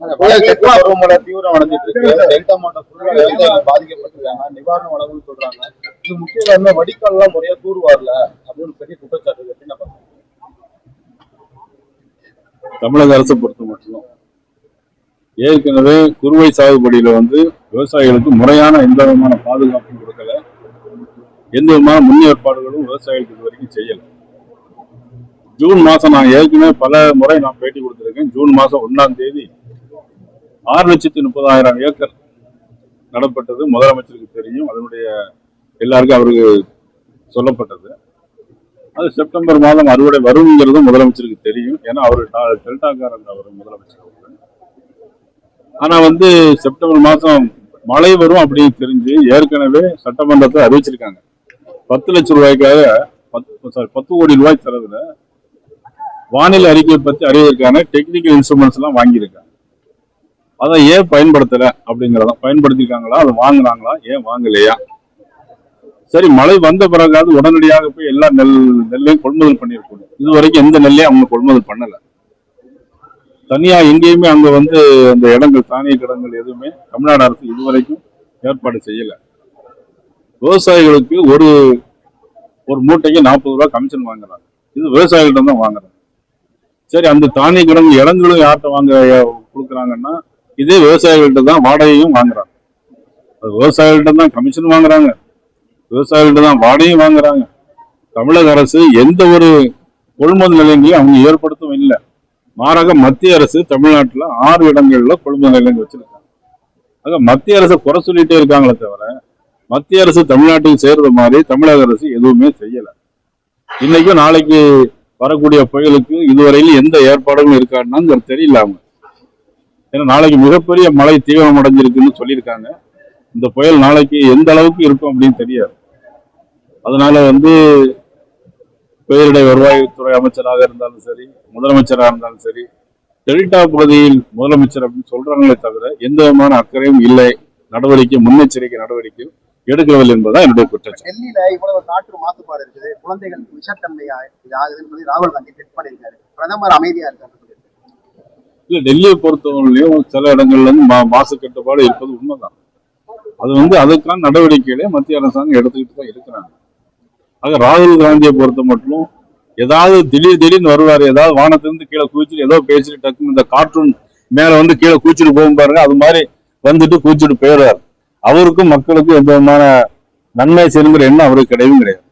தெற்கு பருவமழை தீவிரம் அடைஞ்சிட்டு இருக்கு? டெல்டா மாவட்டம் ஃபுல்லா விவசாயிகள் பாதிக்கப்பட்டிருக்காங்க. நிவாரண வழங்குன்னு சொல்றாங்க. இது முக்கிய காரணம் வடிகால் எல்லாம் முறையா தூர் வரல அப்படின்னு பெரிய குற்றச்சாட்டு இருக்கு. என்ன? தமிழக அரசை பொறுத்த மட்டும் ஏற்கனவே குறுவை சாகுபடியில வந்து விவசாயிகளுக்கு முறையான எந்த விதமான பாதுகாப்பும் கொடுக்கல. எந்த விதமான முன்னேற்பாடுகளும் விவசாயிகளுக்கு இது வரைக்கும் செய்யல. ஜூன் மாசம் நான் ஏற்கனவே பல முறை நான் பேட்டி கொடுத்திருக்கேன். ஜூன் மாசம் ஒண்ணாம் தேதி ஆறு லட்சத்தி முப்பதாயிரம் ஏக்கர் நடப்பட்டது. முதலமைச்சருக்கு தெரியும். அதனுடைய எல்லாருக்கும் அவருக்கு சொல்லப்பட்டது. அது செப்டம்பர் மாதம் அறுவடை வருங்கிறதும் முதலமைச்சருக்கு தெரியும். ஏன்னா அவர் டெல்டாக்காரங்க அவர் முதலமைச்சர். ஆனால் வந்து செப்டம்பர் மாதம் மழை வரும் அப்படின்னு தெரிஞ்சு ஏற்கனவே சட்டமன்றத்தை அறிவிச்சிருக்காங்க. பத்து லட்சம் ரூபாய்க்காக பத்து சாரி பத்து கோடி ரூபாய் செலவில் வானிலை அறிக்கையை பற்றி அறிவதற்கான டெக்னிக்கல் இன்ஸ்ட்ருமெண்ட்ஸ் எல்லாம் வாங்கியிருக்காங்க. அதை ஏன் பயன்படுத்தல அப்படிங்கிறத பயன்படுத்திருக்காங்களா? அதை வாங்கினாங்களா? ஏன் வாங்கலையா? சரி மழை வந்த பிறகாவது உடனடியாக போய் எல்லா நெல் நெல்லையும் கொள்முதல் பண்ணியிருக்கணும் இது வரைக்கும் எந்த நெல்லையும் அவங்க கொள்முதல் பண்ணல. தனியா எங்கேயுமே அங்க வந்து அந்த இடங்கள் தானிய கிடங்கள் எதுவுமே தமிழ்நாடு அரசு இதுவரைக்கும் ஏற்பாடு செய்யல. விவசாயிகளுக்கு ஒரு ஒரு மூட்டைக்கு நாற்பது ரூபா கமிஷன் வாங்குறாங்க. இது விவசாயிகிட்ட தான் வாங்குறாங்க. சரி அந்த தானிய கிடங்கு இடங்களும் யார்கிட்ட வாங்க கொடுக்குறாங்கன்னா இதே விவசாயிகள்கிட்ட தான் வாடகையும் வாங்குறாங்க. அது விவசாயிகள்கிட்ட தான் கமிஷன் வாங்குறாங்க. விவசாயிகள்கிட்ட தான் வாடகையும் வாங்குறாங்க. தமிழக அரசு எந்த ஒரு கொள்முதல் நிலையங்களையும் அவங்க ஏற்படுத்தவும் இல்லை. மாறாக மத்திய அரசு தமிழ்நாட்டில் ஆறு இடங்கள்ல கொள்முதல் நிலையங்கள் வச்சிருக்காங்க. ஆக மத்திய அரசு குறை சொல்லிட்டே இருக்காங்களே தவிர மத்திய அரசு தமிழ்நாட்டுக்கு சேர்ற மாதிரி தமிழக அரசு எதுவுமே செய்யலை. இன்னைக்கும் நாளைக்கு வரக்கூடிய புயலுக்கு இதுவரையிலும் எந்த ஏற்பாடுகளும் இருக்காருன்னா தெரியல அவங்க ஏன்னா நாளைக்கு மிகப்பெரிய மழை தீவிரம் அடைஞ்சிருக்குன்னு சொல்லியிருக்காங்க. இந்த புயல் நாளைக்கு எந்த அளவுக்கு இருக்கும் அப்படின்னு தெரியாது. அதனால வந்து பேரிடர் வருவாய்த்துறை அமைச்சராக இருந்தாலும் சரி முதலமைச்சராக இருந்தாலும் சரி டெல்டா பகுதியில் முதலமைச்சர் அப்படின்னு சொல்றாங்களே தவிர எந்த விதமான அக்கறையும் இல்லை. நடவடிக்கை முன்னெச்சரிக்கை நடவடிக்கை எடுக்கவில்லை என்பதுதான் என்னுடைய குற்றம் டெல்லியில இவ்வளவு காற்று மாசுபாடு இருக்குது குழந்தைகள் விஷத்தன்மை இது ஆகுதுன்னு சொல்லி ராகுல் காந்தி ட்வீட் பண்ணியிருக்காரு. பிரதமர் அமைதியா இருக்காரு. இல்லை டெல்லியை பொறுத்தவரையிலையும் சில இடங்கள்ல இருந்து மா- மாசு கட்டுப்பாடு இருப்பது உண்மைதான். அது வந்து அதுக்கான நடவடிக்கைகளை மத்திய அரசாங்கம் எடுத்துக்கிட்டு தான் இருக்கிறாங்க. ஆக ராகுல் காந்தியை பொறுத்த மட்டும் ஏதாவது திடீர் திடீர்னு வருவார் ஏதாவது வானத்திலிருந்து கீழே குதிச்சுட்டு ஏதோ பேசிட்டு டக்குன்னு இந்த கார்ட்டூன் மேலே வந்து கீழே குவிச்சிட்டு போகும் பாருங்க அது மாதிரி வந்துட்டு குவிச்சிட்டு போயிடுவார். அவருக்கும் மக்களுக்கும் எந்த விதமான நன்மை செய்யணுங்கிற எண்ணம் அவருக்கு கிடையவும் கிடையாது.